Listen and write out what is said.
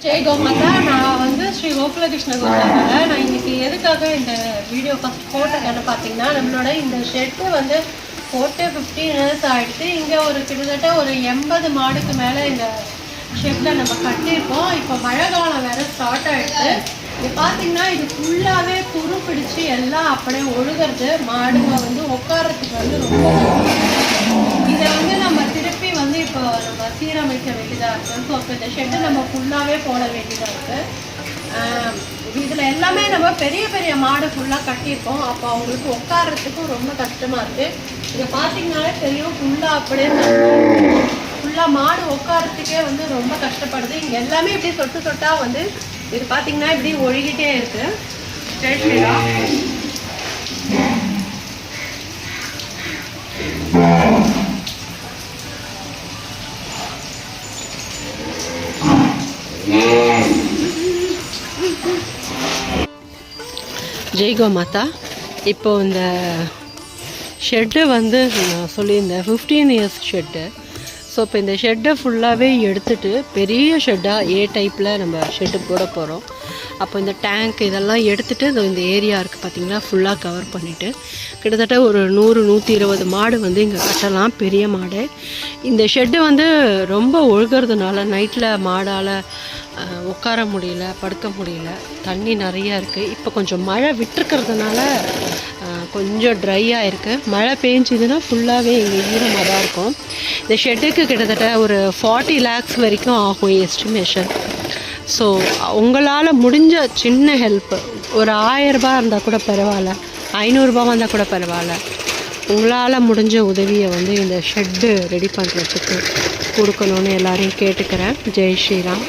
ஜெய் கோமாதா நான் வந்து ஸ்ரீ கோகுலகிருஷ்ண கோமாதால நான் இன்னைக்கு எதுக்காக இந்த வீடியோ ஃபஸ்ட் போட்டேன்னு பார்த்தீங்கன்னா நம்மளோட இந்த ஷெட்டு வந்து போட்டு ஃபிஃப்டீன் இயர்ஸ் ஆயிடுச்சு. இங்கே ஒரு கிட்டத்தட்ட ஒரு எண்பது மாடுக்கு மேலே இந்த ஷெட்டில் நம்ம கட்டியிருக்கோம். இப்போ மழை காலம் வேறு ஸ்டார்ட் ஆகிடுச்சு இது பார்த்தீங்கன்னா இது ஃபுல்லாகவே துரு பிடிச்சி எல்லாம் அப்படியே ஒழுகிறது. மாடுங்க வந்து உட்கார்றதுக்கு வந்து ரொம்ப சீரமைக்க வேண்டியதாக இருக்குது ஸோ இப்போ இந்த ஷெட்டு நம்ம ஃபுல்லாகவே போட வேண்டியதாக இருக்குது இதில் எல்லாமே நம்ம பெரிய பெரிய மாடு ஃபுல்லாக கட்டியிருக்கோம். அப்போ அவங்களுக்கு உட்கார்றதுக்கும் ரொம்ப கஷ்டமாக இருக்குது இதை பார்த்தீங்கனாலே தெரியும் ஃபுல்லாக அப்படியே ஃபுல்லாக மாடு உட்காரத்துக்கே வந்து ரொம்ப கஷ்டப்படுது. இங்கே எல்லாமே இப்படி சொட்டு சொட்டாக வந்து இது பார்த்தீங்கன்னா இப்படி ஒழுகிட்டே இருக்குது ஸ்ட்ரெயிட் ஜெய்கோ மாதா. இப்போ இந்த ஷெட்டு வந்து நான் சொல்லியிருந்தேன் ஃபிஃப்டீன் இயர்ஸ் ஷெட்டு ஸோ இப்போ இந்த ஷெட்டை ஃபுல்லாகவே எடுத்துட்டு பெரிய ஷெட்டாக ஏ டைப்பில் நம்ம ஷெட்டு போட போகிறோம் அப்போ இந்த டேங்க் இதெல்லாம் எடுத்துகிட்டு இந்த ஏரியா இருக்குது பார்த்தீங்களா ஃபுல்லாக கவர் பண்ணிவிட்டு கிட்டத்தட்ட ஒரு நூறு நூற்றி இருபது மாடு வந்து இங்கே கட்டலாம் பெரிய மாடு. இந்த ஷெட்டு வந்து ரொம்ப ஒழுகிறதுனால நைட்டில் மாடால் உட்கார முடியல படுக்க முடியல தண்ணி நிறையா இருக்குது இப்போ கொஞ்சம் மழை விட்டுருக்கிறதுனால கொஞ்சம் ட்ரையாக இருக்குது மழை பெஞ்சிதுன்னா ஃபுல்லாகவே இங்கே ஈரமாக தான் இருக்கும். இந்த ஷெட்டுக்கு கிட்டத்தட்ட ஒரு ஃபார்ட்டி லேக்ஸ் வரைக்கும் ஆகும் எஸ்டிமேஷன் ஸோ உங்களால் முடிஞ்ச சின்ன ஹெல்ப்பு ஒரு ஆயரரூபா இருந்தால் கூட பரவாயில்ல. ஐநூறுரூபா வந்தால் கூட பரவாயில்ல. உங்களால் முடிஞ்ச உதவியை வந்து இந்த ஷெட்டு ரெடி பண்ணுறதுக்கு கொடுக்கணுன்னு எல்லாரையும் கேட்டுக்கிறேன். ஜெய் ஸ்ரீராம்.